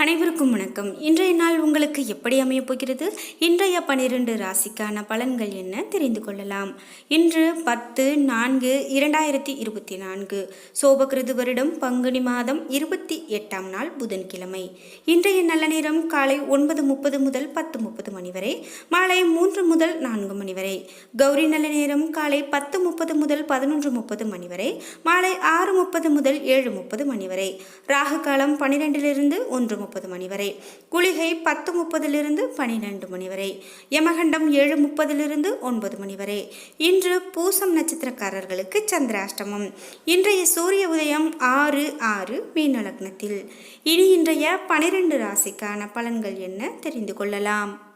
அனைவருக்கும் வணக்கம். இன்றைய நாள் உங்களுக்கு எப்படி அமையப் போகிறது? இன்றைய பனிரெண்டு ராசிக்கான பலன்கள் என்ன? தெரிந்து கொள்ளலாம். இன்று பத்து நான்கு இரண்டாயிரத்தி இருபத்தி நான்கு. சோபகிருது வருடம் பங்குனி மாதம் இருபத்தி எட்டாம் நாள் புதன்கிழமை. இன்றைய நல்ல நேரம் காலை ஒன்பது முப்பது முதல் பத்து முப்பது மணி வரை மாலை மூன்று முதல் நான்கு மணி வரை. கௌரி நல்ல நேரம் காலை பத்து முப்பது முதல் பதினொன்று முப்பது மணி வரை மாலை ஆறு முப்பது முதல் ஏழு முப்பது மணி வரை. ராகு காலம் பன்னிரெண்டிலிருந்து ஒன்று முப்பது மணி வரை. குளிகை பத்து முப்பதிலிருந்து பனிரெண்டு மணி வரை. யமகண்டம் ஏழு முப்பதிலிருந்து ஒன்பது மணி வரை. இன்று பூசம் நட்சத்திரக்காரர்களுக்கு சந்திராஷ்டமம். இன்றைய சூரிய உதயம் ஆறு ஆறு மீன லக்னத்தில். இனி இன்றைய பனிரெண்டு ராசிக்கான பலன்கள் என்ன தெரிந்து கொள்ளலாம்?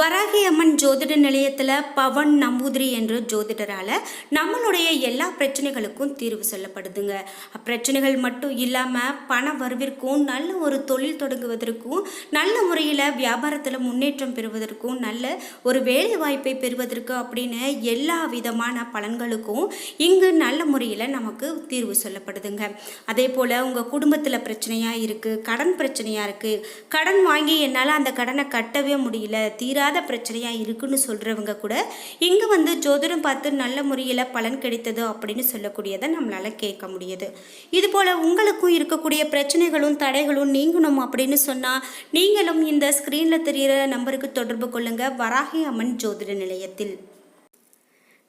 வராகி அம்மன் ஜோதிட நிலையத்தில் பவன் நம்பூதிரி என்ற ஜோதிடரால் நம்மளுடைய எல்லா பிரச்சனைகளுக்கும் தீர்வு சொல்லப்படுதுங்க. பிரச்சனைகள் மட்டும் இல்லாமல் பண வரவிற்கும் நல்ல ஒரு தொழில் தொடங்குவதற்கும் நல்ல முறையில் வியாபாரத்தில் முன்னேற்றம் பெறுவதற்கும் நல்ல ஒரு வேலை வாய்ப்பை பெறுவதற்கு அப்படின்னு எல்லா விதமான பலன்களுக்கும் இங்கு நல்ல முறையில் நமக்கு தீர்வு சொல்லப்படுதுங்க. அதே போல் உங்கள் குடும்பத்தில் பிரச்சனையாக இருக்குது கடன் பிரச்சனையாக இருக்குது கடன் வாங்கி என்னால் அந்த கடனை கட்டவே முடியல தீரா தீராத பிரச்சனையாக இருக்குன்னு சொல்கிறவங்க கூட இங்கே வந்து ஜோதிடம் பார்த்து நல்ல முறையில் பலன் கிடைத்தது அப்படின்னு சொல்லக்கூடியதை நம்மளால் கேட்க முடியுது. இதுபோல் உங்களுக்கும் இருக்கக்கூடிய பிரச்சனைகளும் தடைகளும் நீங்கணும் அப்படின்னு சொன்னால் நீங்களும் இந்த ஸ்க்ரீனில் தெரிகிற நம்பருக்கு தொடர்பு கொள்ளுங்கள் வராகி அம்மன் ஜோதிட நிலையத்தில்.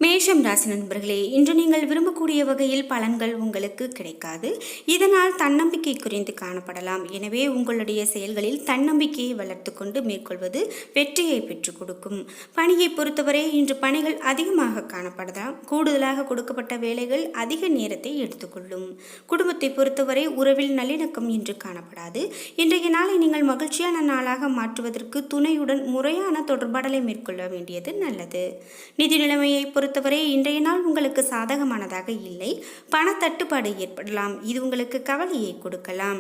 மேஷம் ராசி நண்பர்களே இன்று நீங்கள் விரும்பக்கூடிய வகையில் பலன்கள் உங்களுக்கு கிடைக்காது. இதனால் தன்னம்பிக்கை குறைந்து காணப்படலாம். எனவே உங்களுடைய செயல்களில் தன்னம்பிக்கையை வளர்த்து கொண்டு மேற்கொள்வது வெற்றியை பெற்றுக் கொடுக்கும். பணியை பொறுத்தவரை இன்று பணிகள் அதிகமாக காணப்படலாம் கூடுதலாக கொடுக்கப்பட்ட வேலைகள் அதிக நேரத்தை எடுத்துக்கொள்ளும். குடும்பத்தை பொறுத்தவரை உறவில் நல்லிணக்கம் இன்று காணப்படாது. இன்றைய நாளை நீங்கள் மகிழ்ச்சியான நாளாக மாற்றுவதற்கு துணையுடன் முறையான தொடர்பாடலை மேற்கொள்ள வேண்டியது நல்லது. நிதி நிலைமையை பொறுத்தவரை இன்றைய நாள் உங்களுக்கு சாதகமானதாக இல்லை. பணத்தட்டுப்பாடு ஏற்படலாம். இது உங்களுக்கு கவலையை கொடுக்கலாம்.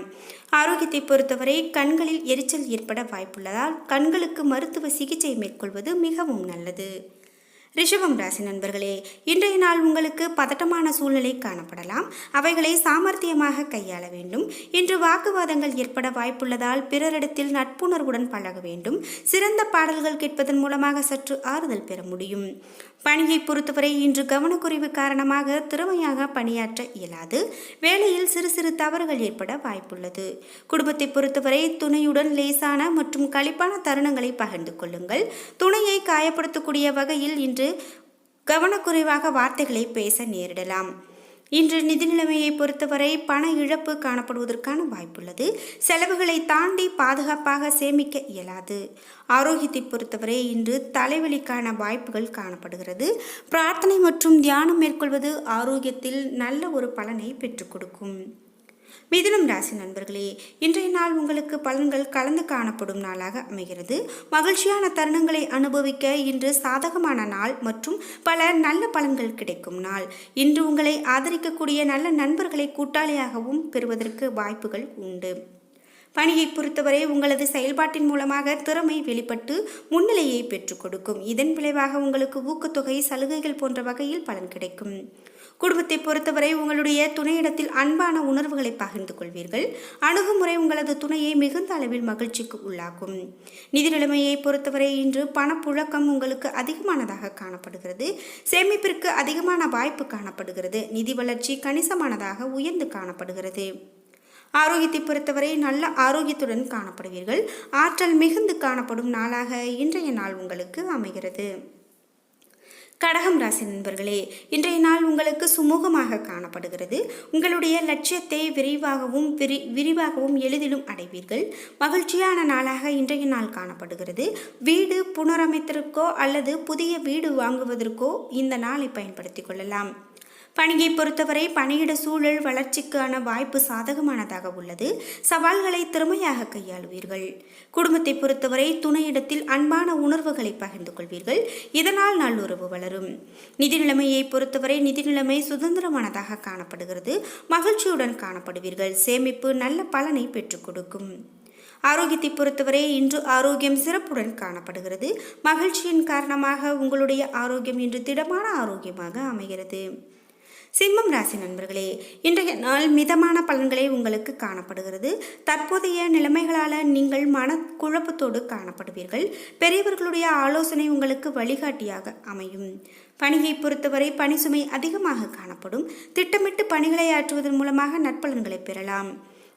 ஆரோக்கியத்தை பொறுத்தவரை கண்களில் எரிச்சல் ஏற்பட வாய்ப்புள்ளதால் கண்களுக்கு மருத்துவ சிகிச்சை மேற்கொள்வது மிகவும் நல்லது. ரிஷபம் ராசி நண்பர்களே இன்றைய நாள் உங்களுக்கு பதட்டமான சூழ்நிலை காணப்படலாம். அவைகளை சாமர்த்தியமாக கையாள வேண்டும். இன்று வாக்குவாதங்கள் ஏற்பட வாய்ப்புள்ளதால் பிறரிடத்தில் நட்புணர்வுடன் பழக வேண்டும். சிறந்த பாடல்கள் கேட்பதன் மூலமாக சற்று ஆறுதல் பெற முடியும். பணியை பொறுத்தவரை இன்று கவனக்குறைவு காரணமாக திறமையாக பணியாற்ற இயலாது. வேலையில் சிறு சிறு தவறுகள் ஏற்பட வாய்ப்புள்ளது. குடும்பத்தை பொறுத்தவரை துணையுடன் லேசான மற்றும் களிப்பான தருணங்களை பகிர்ந்து கொள்ளுங்கள். துணையை காயப்படுத்தக்கூடிய வகையில் இன்று கவனக்குறைவாக வார்த்தைகளை பேச நேரிடலாம். இன்று நிதி நிலைமையை பொறுத்தவரை பண இழப்பு காணப்படுவதற்கான வாய்ப்புள்ளது. செலவுகளை தாண்டி பாதுகாப்பாக சேமிக்க இயலாது. ஆரோக்கியத்தை பொறுத்தவரை இன்று தலைவலிக்கான வாய்ப்புகள் காணப்படுகிறது. பிரார்த்தனை மற்றும் தியானம் மேற்கொள்வது ஆரோக்கியத்தில் நல்ல ஒரு பலனை பெற்றுக் கொடுக்கும். மிதுனம் ராசி நண்பர்களே இன்றைய நாள் உங்களுக்கு பலன்கள் கலந்து காணப்படும் நாளாக அமைகிறது. மகிழ்ச்சியான தருணங்களை அனுபவிக்க இன்று சாதகமான நாள் மற்றும் பல நல்ல பலன்கள் கிடைக்கும் நாள். இன்று உங்களை ஆதரிக்கக்கூடிய நல்ல நண்பர்களை கூட்டாளியாகவும் பெறுவதற்கு வாய்ப்புகள் உண்டு. பணியை பொறுத்தவரை உங்களது செயல்பாட்டின் மூலமாக திறமை வெளிப்பட்டு முன்னிலையை பெற்றுக் கொடுக்கும். இதன் விளைவாக உங்களுக்கு ஊக்கத்தொகை சலுகைகள் போன்ற வகையில் பலன் கிடைக்கும். குடும்பத்தை பொறுத்தவரை உங்களுடைய துணையிடத்தில் அன்பான உணர்வுகளை பகிர்ந்து கொள்வீர்கள். அணுகுமுறை உங்களது துணையை மிகுந்த அளவில் மகிழ்ச்சிக்கு உள்ளாக்கும். நிதி நிலைமையை பொறுத்தவரை இன்று பணப்புழக்கம் உங்களுக்கு அதிகமானதாக காணப்படுகிறது. சேமிப்பிற்கு அதிகமான வாய்ப்பு காணப்படுகிறது. நிதி வளர்ச்சி கணிசமானதாக உயர்ந்து காணப்படுகிறது. ஆரோக்கியத்தை பொறுத்தவரை நல்ல ஆரோக்கியத்துடன் காணப்படுவீர்கள். ஆற்றல் மிகுந்து காணப்படும் நாளாக இன்றைய நாள் உங்களுக்கு அமைகிறது. கடகம் ராசி நண்பர்களே இன்றைய நாள் உங்களுக்கு சுமூகமாக காணப்படுகிறது. உங்களுடைய லட்சியத்தை விரைவாகவும் விரி விரிவாகவும் எளிதிலும் அடைவீர்கள். மகிழ்ச்சியான நாளாக இன்றைய நாள் காணப்படுகிறது. வீடு புனரமைத்திற்கோ அல்லது புதிய வீடு வாங்குவதற்கோ இந்த நாளை பயன்படுத்தி கொள்ளலாம். பணியை பொறுத்தவரை பணியிட சூழல் வளர்ச்சிக்கான வாய்ப்பு சாதகமானதாக உள்ளது. சவால்களை திறமையாக கையாளுவீர்கள். குடும்பத்தை பொறுத்தவரை துணையிடத்தில் அன்பான உணர்வுகளை பகிர்ந்து கொள்வீர்கள். இதனால் நல்லுறவு வளரும். நிதி நிலைமையை பொறுத்தவரை நிதி நிலைமை சுதந்திரமானதாக காணப்படுகிறது. மகிழ்ச்சியுடன் காணப்படுவீர்கள். சேமிப்பு நல்ல பலனை பெற்றுக் கொடுக்கும். ஆரோக்கியத்தை பொறுத்தவரை இன்று ஆரோக்கியம் சிறப்புடன் காணப்படுகிறது. மகிழ்ச்சியின் காரணமாக உங்களுடைய ஆரோக்கியம் இன்று திடமான ஆரோக்கியமாக அமைகிறது. சிம்மம் ராசி நண்பர்களே இன்றைய நாள் மிதமான பலன்களே உங்களுக்கு காணப்படுகிறது. தற்போதைய நிலைமைகளால் நீங்கள் மன குழப்பத்தோடு காணப்படுவீர்கள். பெரியவர்களுடைய ஆலோசனை உங்களுக்கு வழிகாட்டியாக அமையும். பணியை பொறுத்தவரை பணி சுமை அதிகமாக காணப்படும். திட்டமிட்டு பணிகளை ஆற்றுவதன் மூலமாக நற்பலன்களை பெறலாம்.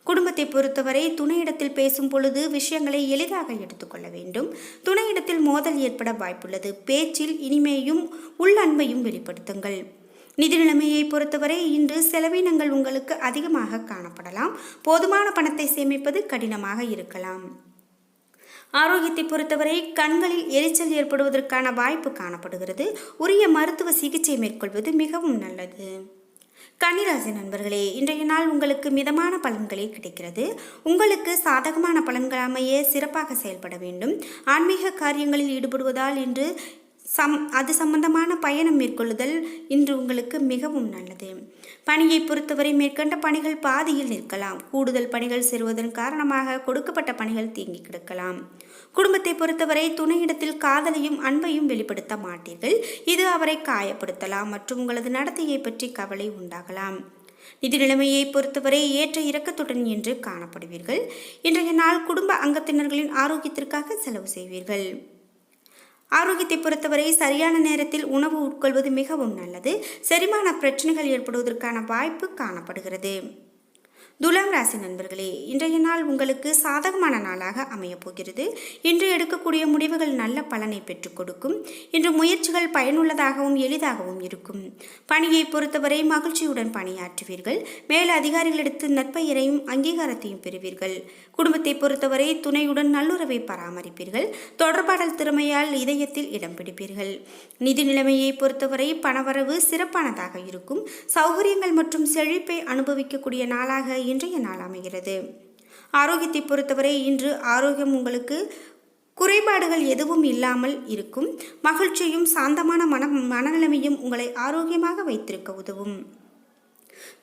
குடும்பத்தை பொறுத்தவரை துணையிடத்தில் பேசும் பொழுது விஷயங்களை எளிதாக எடுத்துக்கொள்ள வேண்டும். துணையிடத்தில் மோதல் ஏற்பட வாய்ப்புள்ளது. பேச்சில் இனிமையும் உள்ளன்பையும் வெளிப்படுத்துங்கள். நிதி நிலைமையை பொறுத்தவரை இன்று செலவினங்கள் உங்களுக்கு அதிகமாக காணப்படலாம். போதுமான பணத்தை சேமிப்பது கடினமாக இருக்கலாம். ஆரோக்கியத்தை பொறுத்தவரை கண்களில் எரிச்சல் ஏற்படுவதற்கான வாய்ப்பு காணப்படுகிறது. உரிய மருத்துவ சிகிச்சை மேற்கொள்வது மிகவும் நல்லது. கன்னிராசி நண்பர்களே இன்றைய நாள் உங்களுக்கு மிதமான பலன்களே கிடைக்கிறது. உங்களுக்கு சாதகமான பலன்கள் அமைய சிறப்பாக செயல்பட வேண்டும். ஆன்மீக காரியங்களில் ஈடுபடுவதால் இன்று சம் அது சம்பந்தமான பயணம் மேற்கொள்ளுதல் இன்று உங்களுக்கு மிகவும் நல்லது. பணியை பொறுத்தவரை மேற்கண்ட பணிகள் பாதியில் நிற்கலாம். கூடுதல் பணிகள் சேருவதன் காரணமாக கொடுக்கப்பட்ட பணிகள் தேங்கி கிடக்கலாம். குடும்பத்தை பொறுத்தவரை துணையிடத்தில் காதலையும் அன்பையும் வெளிப்படுத்த மாட்டீர்கள். இது அவரை காயப்படுத்தலாம் மற்றும் உங்களது நடத்தையை பற்றி கவலை உண்டாகலாம். நிதி நிலைமையை பொறுத்தவரை ஏற்ற இறக்கத்துடன் என்று காணப்படுவீர்கள். இன்றைய நாள் குடும்ப அங்கத்தினர்களின் ஆரோக்கியத்திற்காக செலவு செய்வீர்கள். ஆரோக்கியத்தை பொறுத்தவரை சரியான நேரத்தில் உணவு உட்கொள்வது மிகவும் நல்லது. செரிமான பிரச்சனைகள் ஏற்படுவதற்கான வாய்ப்பு காணப்படுகிறது. துலாம் ராசி நண்பர்களே இன்றைய நாள் உங்களுக்கு சாதகமான நாளாக அமையப் போகிறது இன்று எடுக்கக்கூடிய முடிவுகள் நல்ல பலனை பெற்றுக் கொடுக்கும். இன்று முயற்சிகள் பயனுள்ளதாகவும் எளிதாகவும் இருக்கும். பணியை பொறுத்தவரை மகிழ்ச்சியுடன் பணியாற்றுவீர்கள். மேல் அதிகாரிகளிடத்து நற்பெயரையும் அங்கீகாரத்தையும் பெறுவீர்கள். குடும்பத்தை பொறுத்தவரை துணையுடன் நல்லுறவை பராமரிப்பீர்கள். தொடர்பாடல் திறமையால் இதயத்தில் இடம் பிடிப்பீர்கள். நிதி நிலைமையை பொறுத்தவரை பணவரவு சிறப்பானதாக இருக்கும். சௌகரியங்கள் மற்றும் செழிப்பை அனுபவிக்கக்கூடிய நாளாக இன்றைய நாள் அமைகிறது. ஆரோக்கியத்தை பொறுத்தவரை இன்று ஆரோக்கியம் உங்களுக்கு குறைபாடுகள் எதுவும் இல்லாமல் இருக்கும். மகிழ்ச்சியும் சாந்தமான மன மனநிலைமையும் உங்களை ஆரோக்கியமாக வைத்திருக்க உதவும்.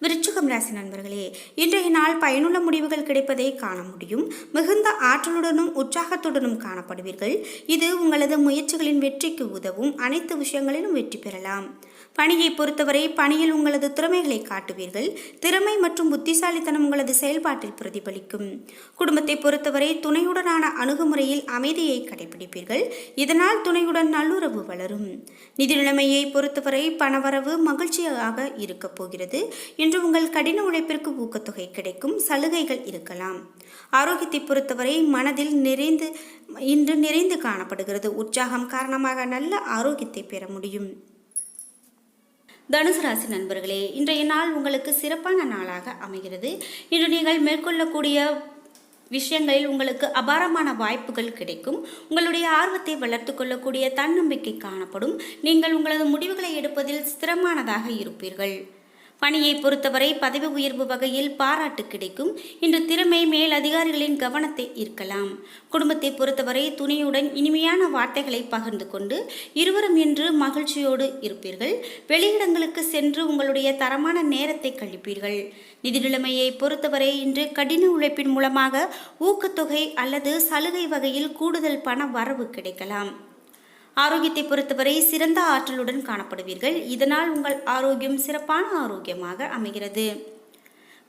விருச்சிகம் ராசி நண்பர்களே இன்றைய நாள் பயனுள்ள முடிவுகள் கிடைப்பதை காண முடியும். மிகுந்த ஆற்றலுடனும் உற்சாகத்துடனும் காணப்படுவீர்கள். இது உங்களது முயற்சிகளின் வெற்றிக்கு உதவும். அனைத்து விஷயங்களிலும் வெற்றி பெறலாம். பணியை பொறுத்தவரை பணியில் உங்களது திறமைகளை காட்டுவீர்கள். திறமை மற்றும் புத்திசாலித்தனம் உங்களது செயல்பாட்டில் பிரதிபலிக்கும். குடும்பத்தை பொறுத்தவரை துணையுடனான அணுகுமுறையில் அமைதியை கடைபிடிப்பீர்கள். இதனால் துணையுடன் நல்லுறவு வளரும். நிதி நிலைமையை பொறுத்தவரை பணவரவு மகிழ்ச்சியாக இருக்கப் போகிறது. இன்று உங்கள் கடின உழைப்பிற்கு ஊக்கத்தொகை கிடைக்கும் சலுகைகள் இருக்கலாம். ஆரோக்கியத்தை பொறுத்தவரை மனதில் நிறைந்து இன்று நிறைந்து காணப்படுகிறது. உற்சாகம் காரணமாக நல்ல ஆரோக்கியத்தை பெற முடியும். தனுசு ராசி நண்பர்களே இன்றைய நாள் உங்களுக்கு சிறப்பான நாளாக அமைகிறது. இன்று நீங்கள் மேற்கொள்ளக்கூடிய விஷயங்களில் உங்களுக்கு அபாரமான வாய்ப்புகள் கிடைக்கும். உங்களுடைய ஆர்வத்தை வளர்த்து கொள்ளக்கூடிய தன்னம்பிக்கை காணப்படும். நீங்கள் உங்களது முடிவுகளை எடுப்பதில் ஸ்திரமானதாக இருப்பீர்கள். பணியை பொறுத்தவரை பதவி உயர்வு வகையில் பாராட்டு கிடைக்கும். இன்று திறமை மேல் அதிகாரிகளின் கவனத்தை ஈர்க்கலாம். குடும்பத்தை பொறுத்தவரை துணியுடன் இனிமையான வார்த்தைகளை பகிர்ந்து கொண்டு இருவரும் இன்று மகிழ்ச்சியோடு இருப்பீர்கள். வெளியிடங்களுக்கு சென்று உங்களுடைய தரமான நேரத்தை கழிப்பீர்கள். நிதி நிலைமையை பொறுத்தவரை இன்று கடின உழைப்பின் மூலமாக ஊக்கத்தொகை அல்லது சலுகை வகையில் கூடுதல் பண வரவு கிடைக்கலாம். ஆரோக்கியத்தை பொறுத்தவரை சிறந்த ஆற்றலுடன் காணப்படுவீர்கள். இதனால் உங்கள் ஆரோக்கியம் சிறப்பான ஆரோக்கியமாக அமைகிறது.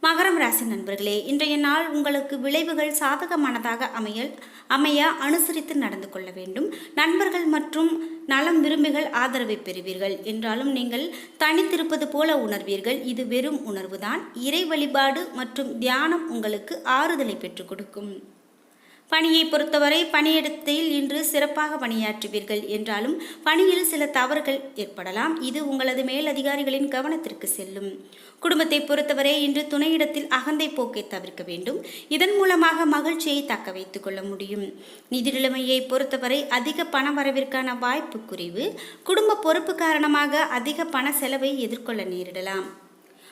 மகரம் ராசி நண்பர்களே இன்றைய நாள் உங்களுக்கு விளைவுகள் சாதகமானதாக அமையல் அமைய அனுசரித்து நடந்து கொள்ள வேண்டும். நண்பர்கள் மற்றும் நலம் விரும்பிகள் ஆதரவை பெறுவீர்கள். என்றாலும் நீங்கள் தனித்திருப்பது போல உணர்வீர்கள். இது வெறும் உணர்வுதான். இறை வழிபாடு மற்றும் தியானம் உங்களுக்கு ஆறுதலை பெற்றுக் கொடுக்கும். பணியை பொறுத்தவரை பணியிடத்தில் இன்று சிறப்பாக பணியாற்றுவீர்கள் என்றாலும் பணியில் சில தவறுகள் ஏற்படலாம். இது உங்களது மேலதிகாரிகளின் கவனத்திற்கு செல்லும். குடும்பத்தை பொறுத்தவரை இன்று துணையிடத்தில் அகந்தை போக்கை தவிர்க்க வேண்டும். இதன் மூலமாக மகிழ்ச்சியை தக்க வைத்துக் கொள்ள முடியும். நிதி நிலைமையை பொறுத்தவரை அதிக பண வரவிற்கான வாய்ப்பு குறைவு. குடும்ப பொறுப்பு காரணமாக அதிக பண செலவை எதிர்கொள்ள நேரிடலாம்.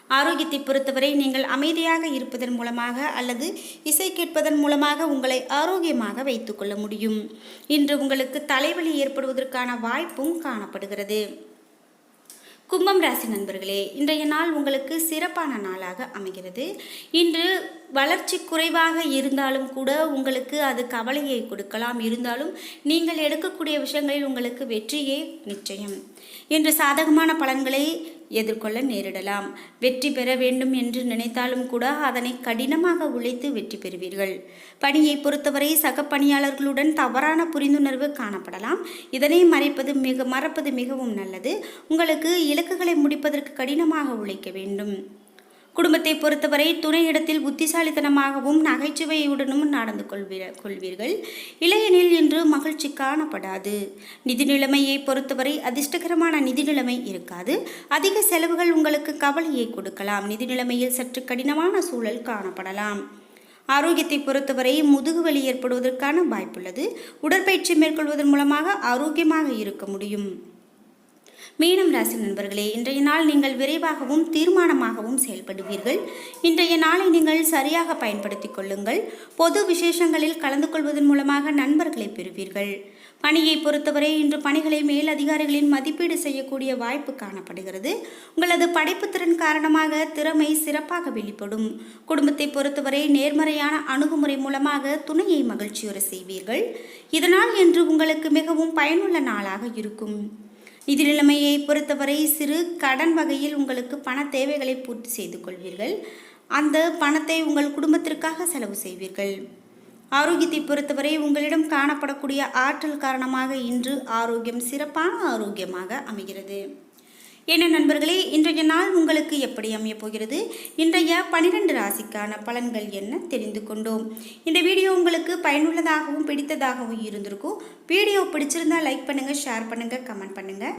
ஆரோக்கியத்தை பொறுத்தவரை நீங்கள் அமைதியாக இருப்பதன் மூலமாக அல்லது இசை கேட்பதன் மூலமாக உங்களை ஆரோக்கியமாக வைத்துக்கொள்ள முடியும். இன்று உங்களுக்கு தலைவலி ஏற்படுவதற்கான வாய்ப்பும் காணப்படுகிறது. கும்பம் ராசி நண்பர்களே இன்றைய நாள் உங்களுக்கு சிறப்பான நாளாக அமைகிறது. இன்று வளர்ச்சி குறைவாக இருந்தாலும் கூட உங்களுக்கு அது கவலையை கொடுக்கலாம். இருந்தாலும் நீங்கள் எடுக்கக்கூடிய விஷயங்களில் உங்களுக்கு வெற்றியே நிச்சயம். இன்று சாதகமான பலன்களை எதிர்கொள்ள நேரிடலாம். வெற்றி பெற வேண்டும் என்று நினைத்தாலும் கூட அதனை கடினமாக உழைத்து வெற்றி பெறுவீர்கள். பணியை பொறுத்தவரை சக பணியாளர்களுடன் தவறான புரிந்துணர்வு காணப்படலாம். இதனை மறைப்பது மிக மறப்பது மிகவும் நல்லது. உங்களுக்கு இலக்குகளை முடிப்பதற்கு கடினமாக உழைக்க வேண்டும். குடும்பத்தை பொறுத்தவரை துணையிடத்தில் புத்திசாலித்தனமாகவும் நகைச்சுவையுடனும் நடந்து கொள்வீர கொள்வீர்கள். இளையனில் இன்று மகிழ்ச்சி காணப்படாது. நிதி நிலைமையை பொறுத்தவரை அதிர்ஷ்டகரமான நிதி நிலைமை இருக்காது. அதிக செலவுகள் உங்களுக்கு கவலையை கொடுக்கலாம். நிதி நிலைமையில் சற்று கடினமான சூழல் காணப்படலாம். ஆரோக்கியத்தை பொறுத்தவரை முதுகு வலி ஏற்படுவதற்கான வாய்ப்புள்ளது. உடற்பயிற்சி மேற்கொள்வதன் மூலமாக ஆரோக்கியமாக இருக்க முடியும். மீனம் ராசி நண்பர்களே இன்றைய நாள் நீங்கள் விரைவாகவும் தீர்மானமாகவும் செயல்படுவீர்கள். இன்றைய நாளை நீங்கள் சரியாக பயன்படுத்திக் கொள்ளுங்கள். பொது விசேஷங்களில் கலந்து கொள்வதன் மூலமாக நண்பர்களை பெறுவீர்கள். பணியை பொறுத்தவரை இன்று பணிகளை மேல் அதிகாரிகளின் மதிப்பீடு செய்யக்கூடிய வாய்ப்பு காணப்படுகிறது. உங்களது படைப்புத்திறன் காரணமாக திறமை சிறப்பாக வெளிப்படும். குடும்பத்தை பொறுத்தவரை நேர்மறையான அணுகுமுறை மூலமாக துணையை மகிழ்ச்சியுற செய்வீர்கள். இதனால் இன்று உங்களுக்கு மிகவும் பயனுள்ள நாளாக இருக்கும். நிதிநிலைமையை பொறுத்தவரை சிறு கடன் வகையில் உங்களுக்கு பண தேவைகளை பூர்த்தி செய்து கொள்வீர்கள். அந்த பணத்தை உங்கள் குடும்பத்திற்காக செலவு செய்வீர்கள். ஆரோக்கியத்தை பொறுத்தவரை உங்களிடம் காணப்படக்கூடிய ஆற்றல் காரணமாக இன்று ஆரோக்கியம் சிறப்பான ஆரோக்கியமாக அமைகிறது. என்ன நண்பர்களே இன்றைய நாள் உங்களுக்கு எப்படி அமையப் போகிறது? இன்றைய பனிரெண்டு ராசிக்கான பலன்கள் என்ன தெரிந்து கொண்டோம். இந்த வீடியோ உங்களுக்கு பயனுள்ளதாகவும் பிடித்ததாகவும் இருந்திருக்கும். வீடியோ பிடிச்சிருந்தா லைக் பண்ணுங்கள் ஷேர் பண்ணுங்கள் கமெண்ட் பண்ணுங்கள்